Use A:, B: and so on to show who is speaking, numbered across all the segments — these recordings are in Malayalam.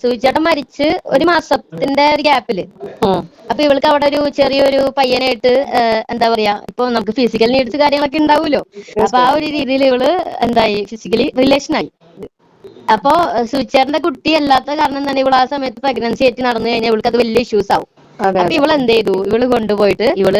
A: സൂചിച്ചേട്ടൻ മരിച്ച് ഒരു മാസത്തിന്റെ ഒരു ഗ്യാപ്പിൽ അപ്പൊ ഇവൾക്ക് അവിടെ ഒരു ചെറിയൊരു പയ്യനായിട്ട് എന്താ പറയാ ഇപ്പൊ നമുക്ക് ഫിസിക്കൽ നീഡ്സ് കാര്യങ്ങളൊക്കെ ഉണ്ടാവുമല്ലോ. അപ്പൊ ആ ഒരു രീതിയിൽ ഇവൾ എന്തായി ഫിസിക്കലി റിലേഷൻ ആയി. അപ്പൊ സൂചിച്ചേട്ടന്റെ കുട്ടി അല്ലാത്ത കാരണം തന്നെ ഇവൾ ആ സമയത്ത് പ്രഗ്നൻസി ആയിട്ട് നടന്നു കഴിഞ്ഞാൽ ഇവൾക്ക് അത് വലിയ ഇഷ്യൂസ് ആവും. അപ്പൊ ഇവൾ എന്ത് ചെയ്തു? ഇവൾ കൊണ്ടുപോയിട്ട് ഇവൾ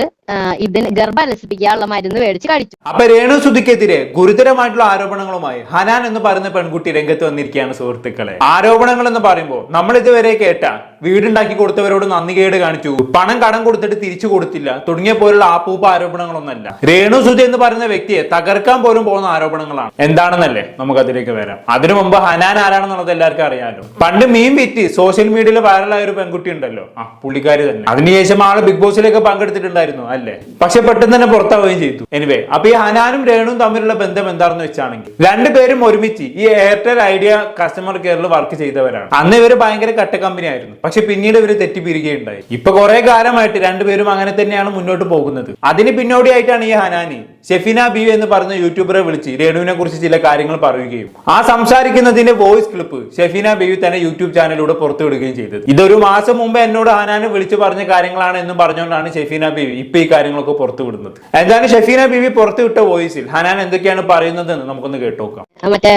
A: ഇതിന് ഗർഭലസിപ്പിക്കാനുള്ള മരുന്ന് മേടിച്ച് കഴിച്ചു.
B: അപ്പൊ രേണു സുധിക്കെതിരെ ഗുരുതരമായിട്ടുള്ള ആരോപണങ്ങളുമായി ഹനാൻ എന്ന് പറയുന്ന പെൺകുട്ടി രംഗത്ത് വന്നിരിക്കുകയാണ് സുഹൃത്തുക്കളെ. ആരോപണങ്ങൾ എന്ന് പറയുമ്പോൾ നമ്മൾ ഇതുവരെ കേട്ട വീടുണ്ടാക്കി കൊടുത്തവരോട് നന്ദി കേട് കാണിച്ചു പണം കടം കൊടുത്തിട്ട് തിരിച്ചു കൊടുത്തില്ല തുടങ്ങിയ പോലുള്ള ആപ്പൂപ്പ ആരോപണങ്ങളൊന്നല്ല. രേണു സുധി എന്ന് പറയുന്ന വ്യക്തിയെ തകർക്കാൻ പോലും പോകുന്ന ആരോപണങ്ങളാണ്. എന്താണെന്നല്ലേ? നമുക്ക് അതിലേക്ക് വരാം. അതിനു മുമ്പ് ഹനാൻ ആരാണെന്നുള്ളത് എല്ലാവർക്കും അറിയാമല്ലോ പണ്ട് മീൻ വിറ്റ് സോഷ്യൽ മീഡിയയിൽ വൈറലായ ഒരു പെൺകുട്ടി ഉണ്ടല്ലോ. ആ പുള്ളിക്കാരി തന്നെ. അതിനുശേഷം ആൾ ബിഗ് ബോസിലേക്ക് പങ്കെടുത്തിട്ടുണ്ടായിരുന്നു അല്ലേ? പക്ഷെ പെട്ടെന്ന് തന്നെ പുറത്താവുകയും ചെയ്തു. എനിവേ അപ്പൊ ഈ ഹനാനും രേണുവും തമ്മിലുള്ള ബന്ധം എന്താണെന്ന് വെച്ചാണെങ്കിൽ രണ്ടുപേരും ഒരുമിച്ച് ഈ എയർടെൽ ഐഡിയ കസ്റ്റമർ കെയറിൽ വർക്ക് ചെയ്തവരാണ്. അന്ന് ഇവർ ഭയങ്കര കട്ട കമ്പനി ആയിരുന്നു. പക്ഷെ പിന്നീട് ഇവർ തെറ്റിപ്പിരിക്കുകയുണ്ടായി ഇപ്പൊ കുറെ കാലമായിട്ട് രണ്ടുപേരും അങ്ങനെ തന്നെയാണ് മുന്നോട്ട് പോകുന്നത്. അതിന് പിന്നോടിയായിട്ടാണ് ഈ ഹനാനി ഷെഫിന ബി എന്ന് പറഞ്ഞ യൂട്യൂബറെ വിളിച്ച് രേണുവിനെ കുറിച്ച് ചില കാര്യങ്ങൾ പറയുകയും ആ സംസാരിക്കുന്നതിന്റെ വോയിസ് ക്ലിപ്പ് ഷെഫിന ബി തന്നെ യൂട്യൂബ് ചാനലിലൂടെ പുറത്തുവിടുകയും ചെയ്തത്. ഇതൊരു മാസം മുമ്പ് എന്നോട് ഹനാന് വിളിച്ചു പറഞ്ഞ കാര്യങ്ങളാണ് എന്നും പറഞ്ഞുകൊണ്ടാണ് ഷെഫീന ബീവി ഇപ്പൊ ഈ കാര്യങ്ങളൊക്കെ പുറത്തു വിടുന്നത്. എന്തായാലും ഷെഫീന ബീവി പുറത്തു വിട്ട വോയിസിൽ? ഹനാൻ എന്തൊക്കെയാണ് പറയുന്നത് എന്ന് നമുക്കൊന്ന് കേട്ടോക്കാം.
A: മറ്റേ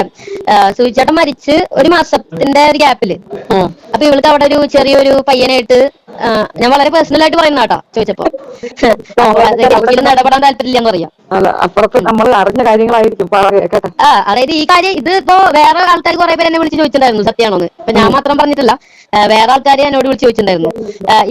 A: സൂചിച്ചേട്ടൻ മരിച്ച് ഒരു മാസത്തിന്റെ ഒരു ഗ്യാപ്പിൽ അപ്പൊ ഇവൾക്ക് അവിടെ ഒരു ചെറിയൊരു പയ്യനായിട്ട് ഞാൻ വളരെ പേഴ്സണൽ ആയിട്ട് പറയുന്ന കേട്ടോ ചോദിച്ചപ്പോ. ഒരിക്കലും ഇടപെടാൻ താല്പര്യമില്ലെന്ന് പറയാം.
C: നമ്മൾ അറിഞ്ഞ കാര്യങ്ങളായിരിക്കും. പറ കേട്ടെ
A: ആ അതായത് ഈ കാര്യം ഇത് ഇപ്പോ വേറെ ആൾക്കാർ കുറെ പേര് എന്നെ വിളിച്ച് ചോദിച്ചിട്ടുണ്ടായിരുന്നു സത്യമാണോന്ന്. ഇപ്പൊ ഞാൻ മാത്രം പറഞ്ഞിട്ടില്ല വേറെ ആൾക്കാർ എന്നോട് വിളിച്ച് ചോദിച്ചിട്ടുണ്ടായിരുന്നു.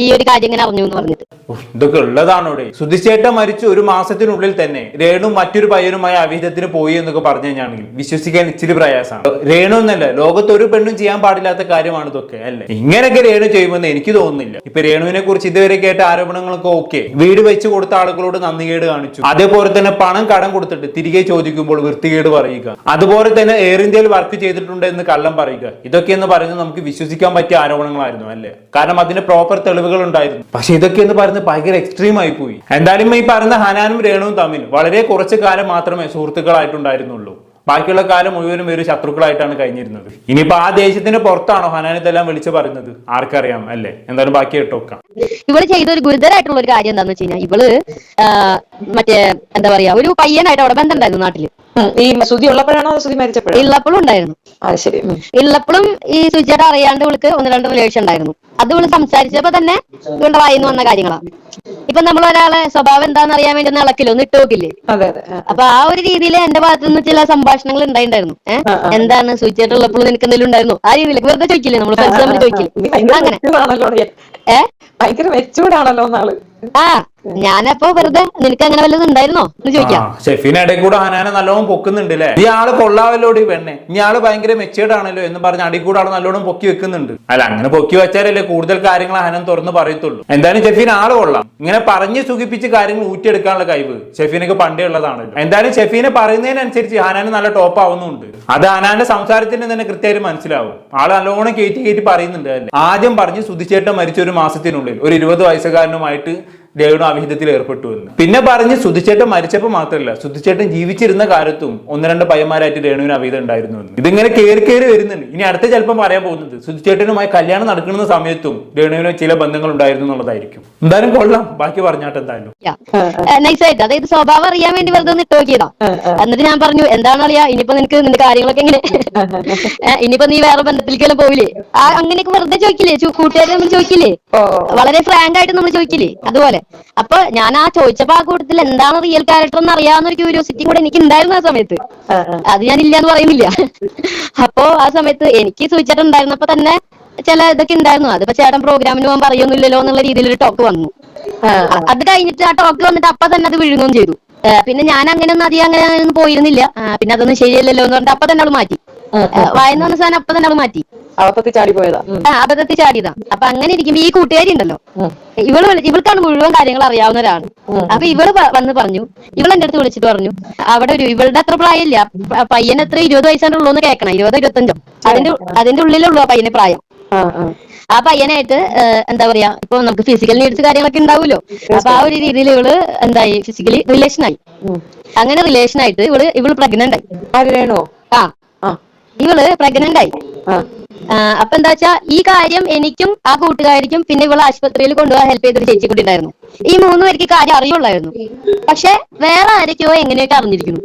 A: ഈ ഒരു കാര്യം ഇങ്ങനെ അറിഞ്ഞു എന്ന് പറഞ്ഞിട്ട്.
B: ഇതൊക്കെ ഇതൊക്കെ ഉള്ളതാണോടെ? സുധിച്ചേട്ട മരിച്ചു ഒരു മാസത്തിനുള്ളിൽ തന്നെ രേണു മറ്റൊരു പയ്യനുമായി അവിഹിതത്തിന് പോയി എന്നൊക്കെ പറഞ്ഞു കഴിഞ്ഞാണെങ്കിൽ വിശ്വസിക്കാൻ ഇച്ചിരി പ്രയാസമാണ്. രേണു എന്നല്ല ലോകത്ത് ഒരു പെണ്ണും ചെയ്യാൻ പാടില്ലാത്ത കാര്യമാണ് ഇതൊക്കെ അല്ലേ? ഇങ്ങനെയൊക്കെ രേണു ചെയ്യുമെന്ന് എനിക്ക് തോന്നുന്നില്ല. ഇപ്പൊ രേണുവിനെ കുറിച്ച് ഇതുവരെ കേട്ട ആരോപണങ്ങളൊക്കെ ഓക്കെ വീട് വെച്ച് കൊടുത്ത ആളുകളോട് നന്ദികേട് കാണിച്ചു. അതേപോലെ തന്നെ പണം കടം കൊടുത്തിട്ട് തിരികെ ചോദിക്കുമ്പോൾ വൃത്തികേട് പറയുക. അതുപോലെ തന്നെ എയർ ഇന്ത്യയിൽ വർക്ക് ചെയ്തിട്ടുണ്ട് എന്ന് കള്ളം പറയുക. ഇതൊക്കെ എന്ന് പറയുന്നത് നമുക്ക് വിശ്വസിക്കാൻ പറ്റിയ ആരോപണങ്ങളായിരുന്നു അല്ലേ? കാരണം അതിന് പ്രോപ്പർ തെളിവുകൾ ഉണ്ടായിരുന്നു. പക്ഷെ ഇതൊക്കെ എന്ന് പറയുന്നത് ഭയങ്കര എക്സ്ട്രീം ആയി പോയി. എന്തായാലും ഈ പറഞ്ഞ ഹനാനും രേണുവും തമ്മിൽ വളരെ കുറച്ച് കാലം മാത്രമേ സുഹൃത്തുക്കളായിട്ടുണ്ടായിരുന്നുള്ളൂ. ബാക്കിയുള്ള കാലം മുഴുവനും ഒരു ശത്രുക്കളായിട്ടാണ് കഴിഞ്ഞിരുന്നത്. ഇനിയിപ്പോ ആ ദേശത്തിന് പുറത്താണോ ഹനാൻ ഇതെല്ലാം വിളിച്ചു പറയുന്നത്? ആർക്കറിയാം അല്ലേ? എന്തായാലും ബാക്കി കേട്ടോക്കാം
A: ഇവൾ ചെയ്ത ഒരു ഗുരുതരമായിട്ടുള്ള ഒരു കാര്യം എന്താന്ന് വെച്ച് കഴിഞ്ഞാൽ ഇവൾ ആ, മറ്റേ എന്താ പറയാ ഒരു പയ്യനായിട്ട് അവിടെ ബന്ധമുണ്ടായിരുന്നു
C: നാട്ടിൽ. ഈ സുതി ഉള്ളപ്പോഴാണോ സുതി മരിച്ചപ്പോഴും
A: ഉള്ളപ്പോഴും ഉണ്ടായിരുന്നു.
C: ശരി
A: ഉള്ളപ്പോഴും ഈ സുജിയുടെ അറിയാണ്ട് ഇവൾക്ക് ഒന്ന് രണ്ട് റിലേഷൻ ഉണ്ടായിരുന്നു. അത് ഇവൾ സംസാരിച്ചപ്പോ തന്നെ ഇവളുടെ വായിന്ന് വന്ന കാര്യങ്ങളാണ് ഇപ്പൊ നമ്മൾ ഒരാളെ സ്വഭാവം എന്താണെന്ന് അറിയാൻ വേണ്ടി ഒന്ന് ഇളക്കില്ല? ഒന്ന് ഇട്ട് നോക്കില്ലേ. അപ്പൊ ആ ഒരു രീതിയിൽ എന്റെ ഭാഗത്തു നിന്ന് ചില സംഭാഷണങ്ങൾ ഉണ്ടായിട്ടുണ്ടായിരുന്നു ഏഹ്. എന്താണ്? സൂചിച്ചിട്ടുള്ളപ്പോൾ നിനക്ക് എന്തെങ്കിലും ഉണ്ടായിരുന്നു? ആ രീതിയിൽ വെറുതെ ചോദിക്കില്ലേ? നമ്മൾ ഫ്രണ്ട്സ് തമ്മിൽ ചോദിക്കില്ലേ? അങ്ങനെ. ഏഹ്
C: ഭയങ്കര മെച്ചൂടാണല്ലോ
A: ആ. ഞാനപ്പോ വെറുതെ നിനക്ക് അങ്ങനെ വല്ലതും ഉണ്ടായിരുന്നോ? എന്ന് ചോദിക്കാം.
B: ഷെഫിന് ഇടയിൽ കൂടെ ഹനാനെ നല്ലോണം പൊക്കുന്നുണ്ട് അല്ലേ ഈ ആൾ കൊള്ളാവല്ലോടി പെണ്ണെ. ആൾ ഭയങ്കര മെച്ചേർഡ് ആണല്ലോ എന്ന് പറഞ്ഞ് അടി കൂടെ ആൾ നല്ലോണം പൊക്കി വെക്കുന്നുണ്ട്. അല്ല അങ്ങനെ പൊക്കി വെച്ചാലല്ലേ കൂടുതൽ കാര്യങ്ങൾ ഹനൻ തുറന്ന് പറയത്തുള്ളൂ. എന്തായാലും ഷെഫിൻ ആൾ കൊള്ളാം. ഇങ്ങനെ പറഞ്ഞ് സുഖിപ്പിച്ച് കാര്യങ്ങൾ ഊറ്റിയെടുക്കാനുള്ള കഴിവ് ഷെഫിനൊക്കെ പണ്ടേ ഉള്ളതാണല്ലോ. എന്തായാലും ഷെഫിനെ പറയുന്നതിനനുസരിച്ച് ഹനാന് നല്ല ടോപ്പ് ആവുന്നുണ്ട്. അത് ഹനാന്റെ സംസാരത്തിന് തന്നെ കൃത്യമായിട്ട് മനസ്സിലാവും. ആൾ നല്ലോണം കയറ്റി കയറ്റി പറയുന്നുണ്ട് അല്ലേ ആദ്യം പറഞ്ഞ് സുധിച്ചേട്ടൻ മരിച്ച ഒരു മാസത്തിനുള്ളിൽ ഒരു ഇരുപത് വയസ്സുകാരനുമായിട്ട് രേണു അവിഹിതത്തിൽ ഏർപ്പെട്ടു എന്ന്. പിന്നെ പറഞ്ഞ് സുധിച്ചേട്ടൻ മരിച്ചപ്പോൾ മാത്രമല്ല സുധിച്ചേട്ടൻ ജീവിച്ചിരുന്ന കാലത്തും ഒന്ന് രണ്ട് പയ്യന്മാരായിട്ട് രേണുവിന് അവിഹിതം ഉണ്ടായിരുന്നു എന്ന്. ഇതിങ്ങനെ കയറി കയറി വരുന്നുണ്ട്. ഇനി അടുത്ത ചിലപ്പം പറയാൻ പോകുന്നത് സുധിച്ചേട്ടനുമായി കല്യാണം നടക്കുന്ന സമയത്തും രേണുവിന് ചില ബന്ധങ്ങൾ ഉണ്ടായിരുന്നു എന്നുള്ളതായിരിക്കും. എന്തായാലും കൊള്ളാം. ബാക്കി പറഞ്ഞാട്ടെ എന്തായാലും.
A: നൈസ് ആയിട്ട്. അതായത് സ്വഭാവം അറിയാൻ വേണ്ടി വെറുതെ ഒന്ന് ഇട്ട് നോക്കിയതാ. എന്നിട്ട് ഞാൻ പറഞ്ഞു എന്താണ് അറിയാ ഇനിയിപ്പോ നിനക്ക് നിന്റെ കാര്യങ്ങളൊക്കെ എങ്ങനെ? ഏ, ഇനിയിപ്പോ നീ വേറെ ബന്ധത്തിലേക്കെല്ലാം പോവില്ലേ? ആ അങ്ങനെയൊക്കെ വെറുതെ ചോദിക്കില്ലേ? കൂട്ടുകാരെ നമ്മൾ ചോദിക്കില്ലേ? വളരെ ഫ്രാങ്ക് ആയിട്ട് നമ്മൾ ചോദിക്കില്ലേ? അതുപോലെ. അപ്പൊ ഞാൻ ആ ചോദിച്ചപ്പോ ആ കൂട്ടത്തിൽ എന്താണ് റിയൽ ക്യാരക്ടർ എന്ന് അറിയാവുന്ന ഒരു ക്യൂരിയോസിറ്റി കൂടെ എനിക്ക് ഉണ്ടായിരുന്നു ആ സമയത്ത്. അത് ഞാൻ ഇല്ല എന്ന് പറയുന്നില്ല. അപ്പോ ആ സമയത്ത് എനിക്ക് സൂചിച്ചിട്ടുണ്ടായിരുന്നപ്പോ തന്നെ ചില ഇതൊക്കെ ഉണ്ടായിരുന്നു. അതിപ്പോ ചേട്ടൻ പ്രോഗ്രാമിന് പോകാൻ പറയുന്നില്ലല്ലോ എന്നുള്ള രീതിയിൽ ഒരു ടോക്ക് വന്നു അത് കഴിഞ്ഞിട്ട് ആ ടോക്ക് വന്നിട്ട് അപ്പൊ തന്നെ അത് വിഴുങ്ങുകയും ചെയ്തു. പിന്നെ ഞാൻ അങ്ങനെ ഒന്നും അധികം അങ്ങനെ ഒന്നും പോയിരുന്നില്ല. പിന്നെ അതൊന്നും ശരിയല്ലല്ലോ എന്ന് പറഞ്ഞിട്ട് അപ്പൊ തന്നെ അവൾ മാറ്റി. വായന വന്ന സാധനം അപ്പൊ തന്നെ അവൾ മാറ്റി.
C: അബദ്ധത്തിൽ ചാടി പോയതാ ഉം.
A: ആ, അബദ്ധത്തിൽ ചാടിയതാ. അപ്പൊ അങ്ങനെ ഇരിക്കുമ്പോ ഈ കൂട്ടുകാരി ഉണ്ടല്ലോ ഇവൾ വിളി- ഇവൾക്കാണ് മുഴുവൻ കാര്യങ്ങൾ അറിയാവുന്നവരാണ് അപ്പൊ ഇവൾ പ- വന്ന് പറഞ്ഞു ഇവൾ എന്റെ അടുത്ത് വിളിച്ചിട്ട് പറഞ്ഞു അവിടെ ഒരു ഇവളുടെ അത്ര പ്രായമില്ല. പയ്യൻ എത്ര ഇരുപത് വയസ്സാണ് ഉള്ളൂ എന്ന് കേൾക്കണം ഇരുപതോ ഇരുപത്തഞ്ചോ. അതിന്റെ അതിന്റെ ഉള്ളിലുള്ളൂ ആ പയ്യന് പ്രായം.
C: ആ, ആ.
A: ആ പയ്യനായിട്ട് ഏഹ്, എന്താ പറയാ ഇപ്പൊ നമുക്ക് ഫിസിക്കൽ നീഡ്സ് കാര്യങ്ങളൊക്കെ ഉണ്ടാവുമല്ലോ. അപ്പൊ ആ ഒരു രീതിയിൽ ഇവൾ എന്തായി ഫിസിക്കലി റിലേഷൻ ആയി.
C: ഉം.
A: അങ്ങനെ റിലേഷൻ ആയിട്ട് ഇവൾ ഇവൾ പ്രഗ്നന്റ് ആയി.
C: ആര് രേണുവോ
A: ആ.
C: ആ.
A: ഇവൾ പ്രഗ്നന്റ് ആയി.
C: ആ,
A: അപ്പൊ എന്താ വെച്ചാ ഈ കാര്യം എനിക്കും ആ കൂട്ടുകാരിക്കും പിന്നെ ഇവിടെ ആശുപത്രിയിൽ കൊണ്ടുപോകാൻ ഹെൽപ്പ് ചെയ്തൊരു ചേച്ചി കൂടി ഉണ്ടായിരുന്നു ഈ മൂന്ന് പേർക്ക് കാര്യം അറിയുള്ളായിരുന്നു. പക്ഷെ വേറെ ആരൊക്കെയോ എങ്ങനെയൊക്കെ അറിഞ്ഞിരിക്കുന്നു.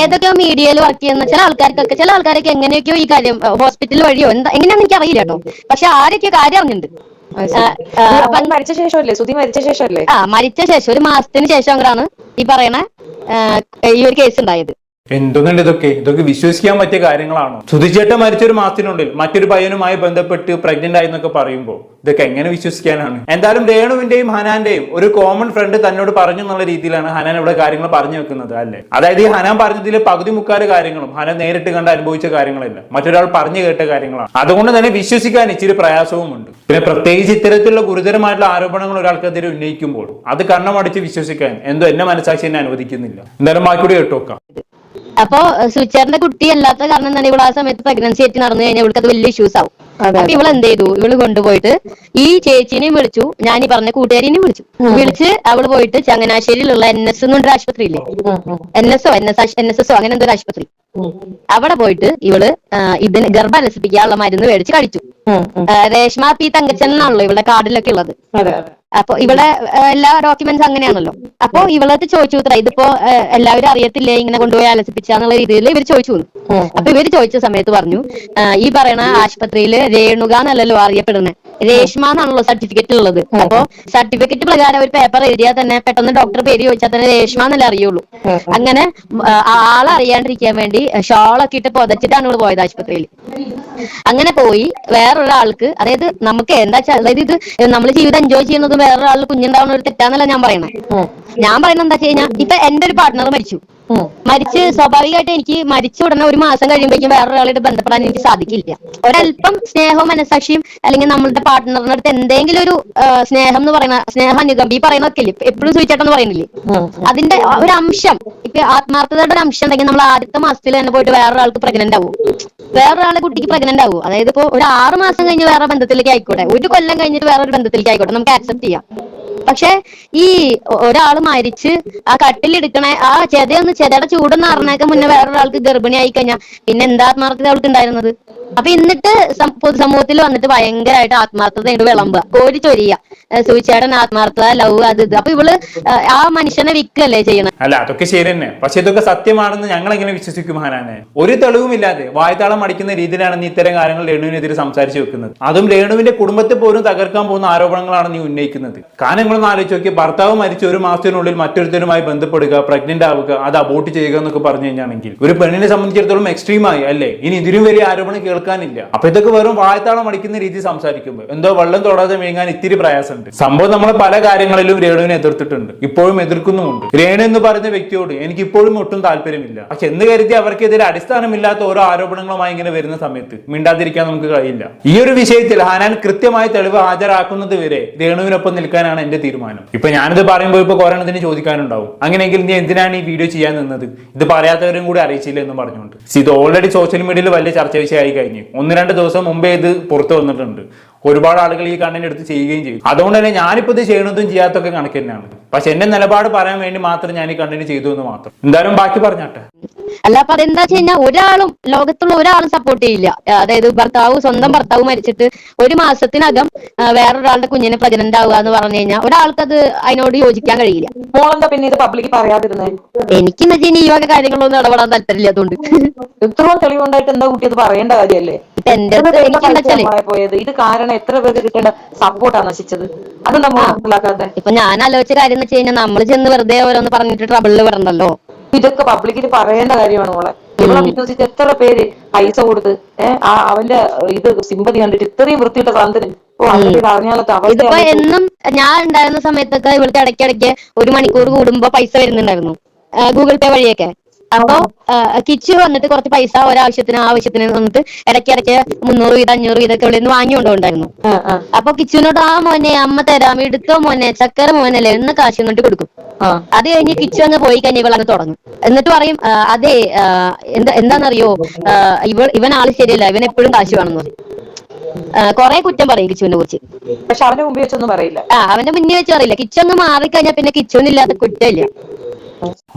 A: ഏതൊക്കെയോ മീഡിയയിൽ വർക്ക് ചെയ്യുന്ന ചില ആൾക്കാർക്കൊക്കെ ചില ആൾക്കാരൊക്കെ എങ്ങനെയൊക്കെയോ ഈ കാര്യം ഹോസ്പിറ്റൽ വഴിയോ എന്താ എങ്ങനെയാണെന്ന് എനിക്ക് അറിയില്ല കേട്ടോ. പക്ഷെ ആരൊക്കെയോ കാര്യം അറിഞ്ഞിട്ടുണ്ട്.
C: മരിച്ച ശേഷമല്ലേ? സുധി മരിച്ച ശേഷമല്ലേ?
A: ആ മരിച്ച ശേഷം ഒരു മാസത്തിന് ശേഷം അങ്ങോട്ടാണ് ഈ പറയണ ഈ ഒരു കേസ് ഉണ്ടായത്.
B: എന്തൊന്നുണ്ട് ഇതൊക്കെ? ഇതൊക്കെ വിശ്വസിക്കാൻ പറ്റിയ കാര്യങ്ങളാണോ? സുധിച്ചേട്ട മരിച്ചൊരു മാസത്തിനുള്ളിൽ മറ്റൊരു പയ്യനുമായി ബന്ധപ്പെട്ട് പ്രഗ്നന്റ് ആയി എന്നൊക്കെ പറയുമ്പോൾ ഇതൊക്കെ എങ്ങനെ വിശ്വസിക്കാനാണ്? എന്തായാലും രേണുവിന്റെയും ഹനാന്റെയും ഒരു കോമൺ ഫ്രണ്ട് തന്നോട് പറഞ്ഞു എന്നുള്ള രീതിയിലാണ് ഹനാൻ ഇവിടെ കാര്യങ്ങൾ പറഞ്ഞു വെക്കുന്നത് അല്ലേ? അതായത് ഈ ഹനാൻ പറഞ്ഞതിലെ പകുതി മുക്കാൽ കാര്യങ്ങളും ഹനാൻ നേരിട്ട് കണ്ട് അനുഭവിച്ച കാര്യങ്ങളല്ല. മറ്റൊരാൾ പറഞ്ഞു കേട്ട കാര്യങ്ങളാണ്. അതുകൊണ്ട് തന്നെ വിശ്വസിക്കാൻ ഇച്ചിരി പ്രയാസവുമുണ്ട്. പിന്നെ പ്രത്യേകിച്ച് ഇത്തരത്തിലുള്ള ഗുരുതരമായിട്ടുള്ള ആരോപണങ്ങൾ ഒരാൾക്കെതിരെ ഉന്നയിക്കുമ്പോൾ അത് കണ്ണമടിച്ച് വിശ്വസിക്കാൻ എന്തോ എന്നെ മനസ്സാക്ഷി എന്നെ അനുവദിക്കുന്നില്ല. എന്തായാലും ബാക്കിയൂടെ കേട്ടോക്കാം.
A: അപ്പൊ സുചേറിന്റെ കുട്ടി അല്ലാത്ത കാരണം തന്നെ ഇവിടെ ആ സമയത്ത് പ്രഗ്നൻസി ആയിട്ട് നടന്നു കഴിഞ്ഞാൽ ഇവൾക്ക് അത് വലിയ ഇഷ്യൂസ് ആവും. അപ്പൊ ഇവൾ എന്ത് ചെയ്തു ഇവൾ കൊണ്ടുപോയിട്ട് ഈ ചേച്ചിനെയും വിളിച്ചു. ഞാൻ ഈ പറഞ്ഞ കൂട്ടുകാരിനെയും വിളിച്ചു. വിളിച്ച് അവൾ പോയിട്ട് ചങ്ങനാശ്ശേരിയിലുള്ള എൻ എസ് എന്നൊരു ആശുപത്രി ഇല്ലേ
C: ഉം, ഉം,
A: N S O N S N S S O അങ്ങനെ എന്തൊരു ഒരു ആശുപത്രി. അവിടെ പോയിട്ട് ഇവൾ ഇതിന് ഗർഭം അലസിപ്പിക്കാനുള്ള മരുന്ന് മേടിച്ച് കഴിച്ചു. രേഷ്മ പി തങ്കച്ചൻ എന്നാണല്ലോ ഇവിടെ കാർഡിലൊക്കെ ഉള്ളത്. അപ്പൊ ഇവിടെ എല്ലാ ഡോക്യുമെന്റ്സ് അങ്ങനെയാണല്ലോ. അപ്പൊ ഇവളത് ചോദിച്ചു ഇത്ര ഇതിപ്പോ എല്ലാവരും അറിയത്തില്ലേ? ഇങ്ങനെ കൊണ്ടുപോയി അലസിപ്പിച്ചാന്നുള്ള രീതിയിൽ ഇവർ ചോദിച്ചു. അപ്പൊ ഇവർ ചോദിച്ച സമയത്ത് പറഞ്ഞു ഈ പറയണ ആശുപത്രിയിൽ രേണുക എന്നല്ലല്ലോ അറിയപ്പെടുന്നത് രേഷ്മ എന്നാണല്ലോ സർട്ടിഫിക്കറ്റ് ഉള്ളത്. അപ്പൊ സർട്ടിഫിക്കറ്റ് പ്രകാരം ഒരു പേപ്പർ എഴുതിയാൽ തന്നെ പെട്ടെന്ന് ഡോക്ടർ പേര് ചോദിച്ചാൽ തന്നെ രേഷ്മ എന്നല്ലേ അറിയുള്ളൂ. അങ്ങനെ ആളെ ആളറിയാണ്ടിരിക്കാൻ വേണ്ടി ഷോളൊക്കെ ഇട്ട് പുതച്ചിട്ടാണ് ഇവൾ പോയത് ആശുപത്രിയിൽ അങ്ങനെ പോയി വേറൊരാൾക്ക് അതായത് നമുക്ക് എന്താ വെച്ചാൽ അതായത് ഇത് നമ്മൾ ജീവിതം എൻജോയ് ചെയ്യുന്നത് വേറൊരാൾ കുഞ്ഞുണ്ടാവുന്ന ഒരു തെറ്റാന്നല്ല ഞാൻ പറയണേ. ഞാൻ പറയുന്നത് എന്താ വെച്ച് കഴിഞ്ഞാൽ ഇപ്പൊ എന്റെ ഒരു പാർട്ട്ണർ മരിച്ചു. മരിച്ച് സ്വാഭാവികമായിട്ട് എനിക്ക് മരിച്ചു ഉടനെ ഒരു മാസം കഴിയുമ്പോഴേക്കും വേറൊരാളായിട്ട് ബന്ധപ്പെടാൻ എനിക്ക് സാധിക്കില്ല. ഒരല്പം സ്നേഹവും മനസാക്ഷിയും അല്ലെങ്കിൽ നമ്മളുടെ പാർട്ട്ണറിന്റെ അടുത്ത് എന്തെങ്കിലും ഒരു സ്നേഹം എന്ന് പറയുന്ന സ്നേഹം അനുകമ്പ ഈ പറയുന്നതൊക്കെ ഇല്ലേ എപ്പോഴും സൂചിച്ചാട്ടെന്ന് പറയുന്നില്ലേ? അതിന്റെ ഒരു അംശം ഇപ്പൊ ആത്മാർത്ഥതയുടെ ഒരു അംശം ഉണ്ടെങ്കിൽ നമ്മൾ ആദ്യത്തെ മാസത്തിൽ തന്നെ പോയിട്ട് വേറൊരാൾക്ക് പ്രഗ്നന്റ് ആവും. വേറൊരാളെ കുട്ടിക്ക് പ്രഗ്നന്റ് ആവും. അതായത് ഇപ്പൊ ഒരു ആറ് മാസം കഴിഞ്ഞ് വേറെ ബന്ധത്തിലേക്ക് ആയിക്കോട്ടെ. ഒരു കൊല്ലം കഴിഞ്ഞിട്ട് വേറൊരു ബന്ധത്തിലേക്ക് ആയിക്കോട്ടെ. നമുക്ക് ആക്സെപ്റ്റ് ചെയ്യാം. പക്ഷെ ഈ ഒരാൾ മരിച്ച് ആ കട്ടിലെടുക്കണേ ആ ചെതയൊന്ന് ചെതയുടെ ചൂടൊന്ന് അറിഞ്ഞേക്ക മുന്നേ വേറൊരാൾക്ക് ഗർഭിണി ആയി കഴിഞ്ഞാ പിന്നെ എന്താ ആത്മാർത്ഥത അവൾക്ക് ഉണ്ടായിരുന്നത്? അപ്പൊ എന്നിട്ട് പൊതുസമൂഹത്തിൽ വന്നിട്ട് ഭയങ്കരമായിട്ട് ആത്മാർത്ഥത ഇങ്ങോട്ട് വിളമ്പുക കോരി ചൊരിയ. സൂചിച്ചേടൻ ആത്മാർത്ഥത ലവ് അത് ഇത്. അപ്പൊ ഇവൾ ആ, ആ മനുഷ്യനെ വിൽക്കല്ലേ ചെയ്യണം?
B: അല്ല അതൊക്കെ ശരി തന്നെ പക്ഷെ ഇതൊക്കെ സത്യമാണെന്ന് ഞങ്ങൾ എങ്ങനെ വിശ്വസിക്കും ഹനാനെ ഒരു തെളിവുമില്ലാതെ വായത്താളം അടിക്കുന്ന രീതിയിലാണ് നീ ഇത്തരം കാര്യങ്ങൾ രേണുവിനെതിരെ സംസാരിച്ചു വെക്കുന്നത്. അതും രേണുവിന്റെ കുടുംബത്തെ പോലും തകർക്കാൻ പോകുന്ന ആരോപണങ്ങളാണ് നീ ഉന്നയിക്കുന്നത്. കാരണം നിങ്ങളൊന്ന് ആലോചിച്ച് നോക്കി ഭർത്താവ് മരിച്ച ഒരു മാസത്തിനുള്ളിൽ മറ്റൊരുത്തരുമായി ബന്ധപ്പെടുക പ്രഗ്നന്റ് ആവുക അത് അബോട്ട് ചെയ്യുക എന്നൊക്കെ പറഞ്ഞു കഴിഞ്ഞാണെങ്കിൽ ഒരു പെണ്ണിനെ സംബന്ധിച്ചിടത്തോളം എക്സ്ട്രീം ആയി അല്ലേ? ഇനി ഇതിലും വലിയ ആരോപണം കേൾക്കാനില്ല. അപ്പൊ ഇതൊക്കെ വെറും വായത്താളം അടിക്കുന്ന രീതി സംസാരിക്കുമ്പോൾ എന്തോ വെള്ളം തൊടാതെ വീങ്ങാൻ ഇത്തിരി പ്രയാസമുണ്ട്. സംഭവം നമ്മൾ പല കാര്യങ്ങളിലും രേണുവിനെ എതിർത്തിട്ടുണ്ട് ഇപ്പോഴും എതിർക്കുന്നുമുണ്ട്. രേണു എന്ന് പറയുന്ന വ്യക്തിയോട് എനിക്ക് ഇപ്പോഴും ഒട്ടും താല്പര്യമില്ല. പക്ഷെ എന്ന് കരുതി അവർക്കെതിരെ അടിസ്ഥാനമില്ലാത്ത ഓരോ ആരോപണങ്ങളുമായി ഇങ്ങനെ വരുന്ന സമയത്ത് മിണ്ടാതിരിക്കാൻ നമുക്ക് കഴിയില്ല. ഈ ഒരു വിഷയത്തിൽ ഹാനാൻ കൃത്യമായ തെളിവ് ഹാജരാക്കുന്നത് വരെ രേണുവിനൊപ്പം നിൽക്കാനാണ് എന്റെ തീരുമാനം. ഇപ്പൊ ഞാനിത് പറയുമ്പോൾ ഇപ്പൊ കോരണത്തിന് ചോദിക്കാനുണ്ടാവും. അങ്ങനെയെങ്കിൽ നീ എന്തിനാണ് ഈ വീഡിയോ ചെയ്യാൻ നിന്നത്? ഇത് പറയാത്തവരും കൂടി അറിയിച്ചില്ല എന്ന് പറഞ്ഞുകൊണ്ട്. ഇത് ഓൾറെഡി സോഷ്യൽ മീഡിയയിൽ വലിയ ചർച്ച വിഷയമായി കഴിഞ്ഞു. ഒന്ന് രണ്ട് ദിവസം മുമ്പേ ഇത് പുറത്തു വന്നിട്ടുണ്ട്. ഒരുപാട് ആളുകൾ ഈ കണ്ടന്റ് എടുത്ത് ചെയ്യുകയും ചെയ്യും അതുകൊണ്ട് തന്നെ ഞാനിപ്പോൾ ഇത് ചെയ്യണതും ചെയ്യാത്തൊക്കെ കണക്ക് തന്നെയാണ്. പക്ഷെ എന്റെ നിലപാട് പറയാൻ വേണ്ടി മാത്രം ഞാൻ ഈ കണ്ടന്റ് ചെയ്തു എന്ന് മാത്രം. എന്തായാലും ബാക്കി പറഞ്ഞാട്ടെ.
A: അല്ല അപ്പൊ അതെന്താ വെച്ച് കഴിഞ്ഞാൽ ഒരാളും ലോകത്തുള്ള ഒരാളും സപ്പോർട്ട് ചെയ്യില്ല. അതായത് ഭർത്താവ് സ്വന്തം ഭർത്താവ് മരിച്ചിട്ട് ഒരു മാസത്തിനകം വേറൊരാളുടെ കുഞ്ഞിനെ പ്രഗ്നന്റ് ആവുക എന്ന് പറഞ്ഞു കഴിഞ്ഞാൽ ഒരാൾക്ക് അത് അതിനോട് യോജിക്കാൻ കഴിയില്ല.
C: മോളെന്താ പിന്നെ ഇത് പബ്ലിക് പറയാതിരുന്നേ?
A: എനിക്കെന്ന് വെച്ചാൽ ഈ വക കാര്യങ്ങളൊന്നും ഇടപെടാൻ താല്പര്യമില്ലാത്തോണ്ട്.
C: ഇത്രയും തെളിവുണ്ടായിട്ട് എന്താ കുട്ടി അത് പറയേണ്ട കാര്യമല്ലേ പോയത്? ഇത് കാരണം എത്ര പേർക്ക് കിട്ടേണ്ട സപ്പോർട്ടാണ് നശിച്ചത്? അത് നമ്മൾ മനസ്സിലാക്കാതെ.
A: ഇപ്പൊ ഞാൻ ആലോചിച്ച കാര്യം എന്ന് വെച്ച് കഴിഞ്ഞാൽ നമ്മൾ ചെന്ന് വെറുതെ ഓരോന്ന് പറഞ്ഞിട്ട് ട്രബിളിൽ വരണ്ടല്ലോ
C: ഇതൊക്കെ പബ്ലിക്കിന് പറയേണ്ട കാര്യമാണ് മോളെ. ഇവിടെ വിശ്വസിച്ച് എത്ര പേര് പൈസ കൊടുത്ത് ഏഹ് അവന്റെ ഇത് സിമ്പതി കണ്ടിട്ട് ഇത്രയും വൃത്തിയിട്ട സാധനത്തിന് അറിഞ്ഞാലത്തെ
A: ഇതിപ്പോ എന്നും ഞാൻ ഉണ്ടായിരുന്ന സമയത്തൊക്കെ ഇവിടുത്തെ ഇടയ്ക്കിടയ്ക്ക് ഒരു മണിക്കൂർ കൂടുമ്പോ പൈസ വരുന്നുണ്ടായിരുന്നു. ഗൂഗിൾ പേ വഴിയൊക്കെ. അപ്പൊ കിച്ച് വന്നിട്ട് കുറച്ച് പൈസ ഒരാവശ്യത്തിന് ആവശ്യത്തിന് വന്നിട്ട് ഇടയ്ക്ക് ഇടയ്ക്ക് മുന്നൂറ് വീതം അഞ്ഞൂറ് വീതം ഒക്കെ ഇവിടെ നിന്ന് വാങ്ങിക്കൊണ്ടുണ്ടായിരുന്നു അപ്പൊ കിച്ചുവിനോട് ആ മോനെ അമ്മ തരാം എടുത്തോ മോനെ ചക്കര മോനല്ലേ എന്ന് കാശ് എന്നിട്ട് കൊടുക്കും. അത് കഴിഞ്ഞ് കിച്ചു അങ്ങ് പോയി കഴിഞ്ഞ ഇവൾ അങ്ങ് തുടങ്ങും. എന്നിട്ട് പറയും അതെ എന്താ എന്താണെന്നറിയോ? ഇവൾ ഇവ ഇവൻ ആൾ ശരിയല്ല ഇവൻ എപ്പോഴും കാശ് വേണമെന്ന്. പറയും കൊറേ കുറ്റം പറയും കിച്ചുവിനെ കുറിച്ച്.
C: പക്ഷെ അവന്റെ മുമ്പിൽ വെച്ചൊന്നും പറയില്ല.
A: ആ അവന്റെ മുന്നേ വെച്ച് അറിയില്ല കിച്ചു അങ്ങ് മാറിക്കഴിഞ്ഞാൽ പിന്നെ കിച്ചുവിനില്ലാത്ത കുറ്റമില്ല.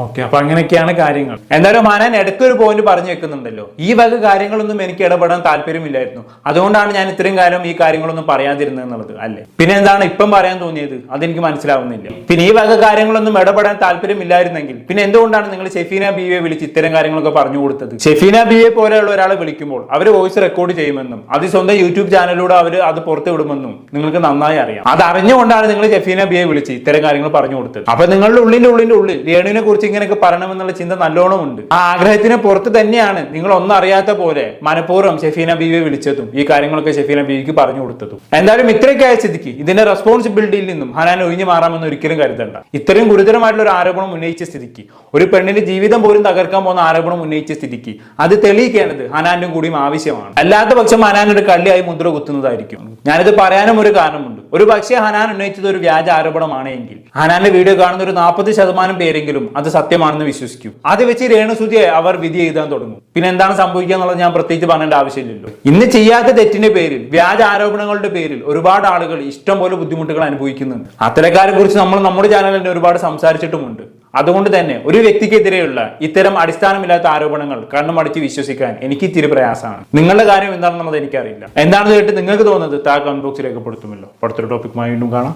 B: ഓക്കെ അപ്പൊ അങ്ങനെയൊക്കെയാണ് കാര്യങ്ങൾ. എന്തായാലും മാനൻ ഇടയ്ക്ക് ഒരു പോയിന്റ് പറഞ്ഞു വെക്കുന്നുണ്ടല്ലോ. ഈ വക കാര്യങ്ങളൊന്നും എനിക്ക് ഇടപെടാൻ താല്പര്യമില്ലായിരുന്നു. അതുകൊണ്ടാണ് ഞാൻ ഇത്രയും കാലം ഈ കാര്യങ്ങളൊന്നും പറയാതിരുന്നത് എന്നുള്ളത് അല്ലേ? പിന്നെ എന്താണ് ഇപ്പം പറയാൻ തോന്നിയത്? അതെനിക്ക് മനസ്സിലാവുന്നില്ല. പിന്നെ ഈ വക കാര്യങ്ങളൊന്നും ഇടപെടാൻ താല്പര്യമില്ലായിരുന്നെങ്കിൽ പിന്നെ എന്തുകൊണ്ടാണ് നിങ്ങൾ ഷെഫീന ബിയെ വിളിച്ച് ഇത്തരം കാര്യങ്ങളൊക്കെ പറഞ്ഞു കൊടുത്തത്? ഷെഫീന ബിയെ പോലെയുള്ള ഒരാളെ വിളിക്കുമ്പോൾ അവർ വോയിസ് റെക്കോർഡ് ചെയ്യുമെന്നും അത് സ്വന്തം യൂട്യൂബ് ചാനലിലൂടെ അവർ അത് പുറത്ത് വിടുമെന്നും നിങ്ങൾക്ക് നന്നായി അറിയാം. അത് അറിഞ്ഞുകൊണ്ടാണ് നിങ്ങൾ ഷെഫീന ബിയെ വിളിച്ച് ഇത്തരം കാര്യങ്ങൾ പറഞ്ഞു കൊടുത്തത്. അപ്പൊ നിങ്ങളുടെ ഉള്ളിന്റെ ഉള്ളിന്റെ ഉള്ളിൽ രേണുവിനെ കുറിച്ച് ഇങ്ങനെയൊക്കെ പറയണമെന്നുള്ള ചിന്ത നല്ലോണം ഉണ്ട്. ആ ആഗ്രഹത്തിന് പുറത്ത് തന്നെയാണ് നിങ്ങൾ ഒന്നും അറിയാത്ത പോലെ മനഃപൂർവം ഷെഫീന ബീവിയെ വിളിച്ചതും ഈ കാര്യങ്ങളൊക്കെ ഷെഫീന ബീവിക്ക് പറഞ്ഞു കൊടുത്തതും. എന്തായാലും ഇത്രയൊക്കെ ആയ സ്ഥിതിക്ക് ഇതിന്റെ റെസ്പോൺസിബിലിറ്റിയിൽ നിന്നും ഹനാൻ ഒഴിഞ്ഞു മാറാമെന്ന് ഒരിക്കലും കരുതണ്ട. ഇത്രയും ഗുരുതരമായിട്ടുള്ള ഒരു ആരോപണം ഉന്നയിച്ച സ്ഥിതിക്ക് ഒരു പെണ്ണിന്റെ ജീവിതം പോലും തകർക്കാൻ പോകുന്ന ആരോപണം ഉന്നയിച്ച സ്ഥിതിക്ക് അത് തെളിയിക്കേണ്ടത് ഹനാന്റെ കൂടിയും ആവശ്യമാണ്. അല്ലാത്ത പക്ഷം ഹനാൻ ഒരു കള്ളിയായി മുദ്ര കുത്തുന്നതായിരിക്കും. ഞാനിത് പറയാനും ഒരു കാരണമുണ്ട്. ഒരു പക്ഷേ ഹനാൻ ഉന്നയിച്ചത് ഒരു വ്യാജ ആരോപണമാണെങ്കിൽ ഹനാന്റെ വീഡിയോ കാണുന്ന ഒരു നാൽപ്പത് ശതമാനം പേരെങ്കിലും അത് സത്യമാണെന്ന് വിശ്വസിക്കും. അത് വെച്ച് രേണുസുതിയെ അവർ വിധി എഴുതാൻ തുടങ്ങും. പിന്നെ എന്താണ് സംഭവിക്കുക എന്നുള്ളത് ഞാൻ പ്രത്യേകിച്ച് പറയേണ്ട ആവശ്യമില്ലല്ലോ. ഇന്ന് ചെയ്യാത്ത തെറ്റിന്റെ പേരിൽ വ്യാജ ആരോപണങ്ങളുടെ പേരിൽ ഒരുപാട് ആളുകൾ ഇഷ്ടം പോലെ ബുദ്ധിമുട്ടുകൾ അനുഭവിക്കുന്നുണ്ട്. അത്തരക്കാരെ കുറിച്ച് നമ്മൾ നമ്മുടെ ചാനലിൽ ഒരുപാട് സംസാരിച്ചിട്ടുമുണ്ട്. അതുകൊണ്ട് തന്നെ ഒരു വ്യക്തിക്കെതിരെയുള്ള ഇത്തരം അടിസ്ഥാനമില്ലാത്ത ആരോപണങ്ങൾ കണ്ണുമടിച്ച് വിശ്വസിക്കാൻ എനിക്ക് ഇത്തിരി പ്രയാസമാണ്. നിങ്ങളുടെ കാര്യം എന്താണെന്നുള്ളത് എനിക്കറിയില്ല. എന്താണെന്ന് കേട്ട് നിങ്ങൾക്ക് തോന്നുന്നത് താ കമന്റ് ബോക്സിൽ രേഖപ്പെടുത്തുമല്ലോ. അടുത്തൊരു ടോപ്പിക്കുമായി വീണ്ടും കാണാം.